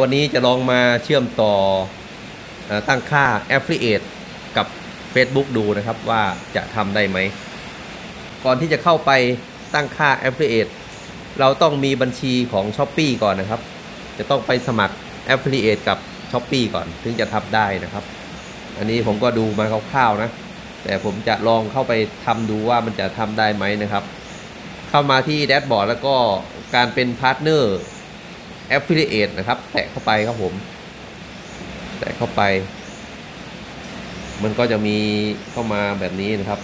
วันนี้จะลองมาเชื่อมต่อเออตั้งค่า Affiliate กับ Facebook ดูนะครับว่าจะทำได้ไหม ก่อนที่จะเข้าไปตั้งค่า Affiliate เราต้องมีบัญชีของ s h อ p e e ก่อนนะครับ จะต้องไปสมัคร Affiliate กับ s h อ p e e ก่อนถึงจะทำได้นะครับ อันนี้ผมก็ดูมาคร่าวๆนะ แต่ผมจะลองเข้าไปทำดูว่ามันจะทำได้ไหมนะครับ เข้ามาที่แดชบอร์ดแล้วก็การเป็นพาร์ทเนอร์ Affiliate นะครับ แตะเข้าไปครับผม แตะเข้าไป มันก็จะมีเข้ามาแบบนี้นะครับ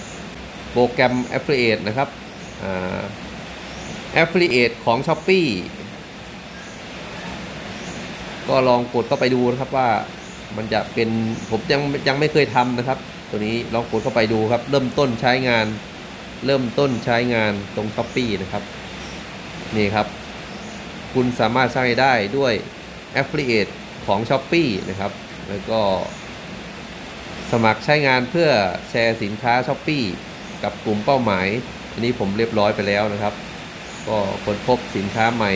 โปรแกรม Affiliate นะครับอ่า Affiliate ของ s h อ p e e ก็ลองกดเข้าไปดูนะครับว่ามันจะเป็นผมยังยังไม่เคยทำนะครับ ตัวนี้ลองกดเข้าไปดูครับ เริ่มต้นใช้งาน เริ่มต้นใช้งานตรง s h อ p e e นะครับ นี่ครับ คุณสามารถสร้างรายได้ด้วย Affiliate ของ s h อ p e e นะครับ แล้วก็ สมัครใช้งานเพื่อแชร์สินค้า s h อ p e e กับกลุ่มเป้าหมาย อันนี้ผมเรียบร้อยไปแล้วนะครับ ก็ค้นพบสินค้าใหม่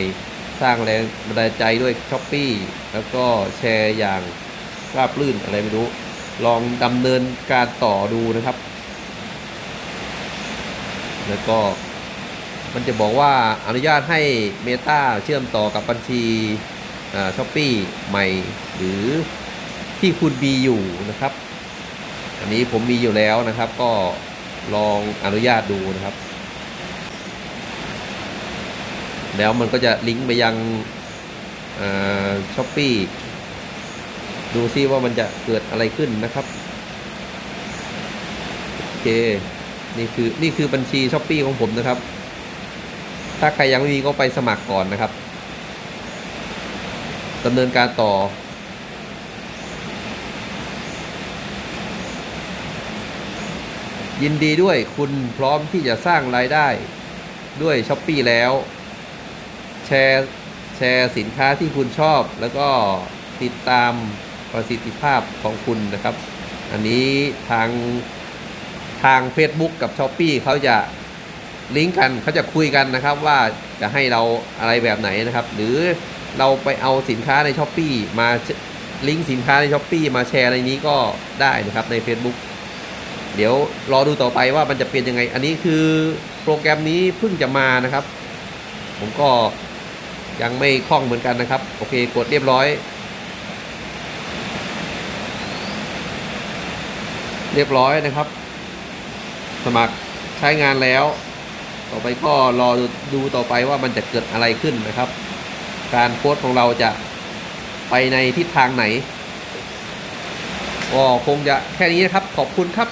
สร้างแรงบันดาลใจด้วย s h อ p e e แล้วก็แชร์อย่างราบรื่นอะไรไม่รู้ ลองดำเนินการต่อดูนะครับ แล้วก็ มันจะบอกว่าอนุญาตให้ Meta เชื่อมต่อกับบัญชีช้อปปี้ใหม่หรือที่คุณมีอยู่นะครับ อันนี้ผมมีอยู่แล้วนะครับ ก็ลองอนุญาตดูนะครับ แล้วมันก็จะลิงก์ไปยังช้อปปี้ดูซิว่ามันจะเกิดอะไรขึ้นนะครับโอเคนี่คือนี่คือบัญชีช้อปปีของผมนะครับ ถ้าใครยังไม่มีก็ไปสมัครก่อนนะครับดำเนินการต่อ ยินดีด้วยคุณพร้อมที่จะสร้างรายได้ด้วยช้อปปีแล้ว แชร์แชร์สินค้าที่คุณชอบ แล้วก็ติดตามประสิทธิภาพของคุณนะครับ อันนี้ทางทาง Facebook กับ s h อ p e e เขาจะ ลิงก์กันเขาจะคุยกันนะครับว่าจะให้เราอะไรแบบไหนนะครับ หรือเราไปเอาสินค้าใน s h อ p e e มาลิงก์สินค้าใน s h อ p e e มาแชร์ในนี้ก็ได้นะครับใน Facebook เดี๋ยวรอดูต่อไปว่ามันจะเป็นยังไง อันนี้คือโปรแกรมนี้เพิ่งจะมานะครับ ผมก็ยังไม่คล่องเหมือนกันนะครับ โอเคกดเรียบร้อย เรียบร้อยนะครับ สมัครใช้งานแล้ว ต่อไปก็รอดูต่อไปว่ามันจะเกิดอะไรขึ้นนะครับ การโพสต์ของเราจะไปในทิศทางไหนก็คงจะแค่นี้นะครับ ขอบคุณครับ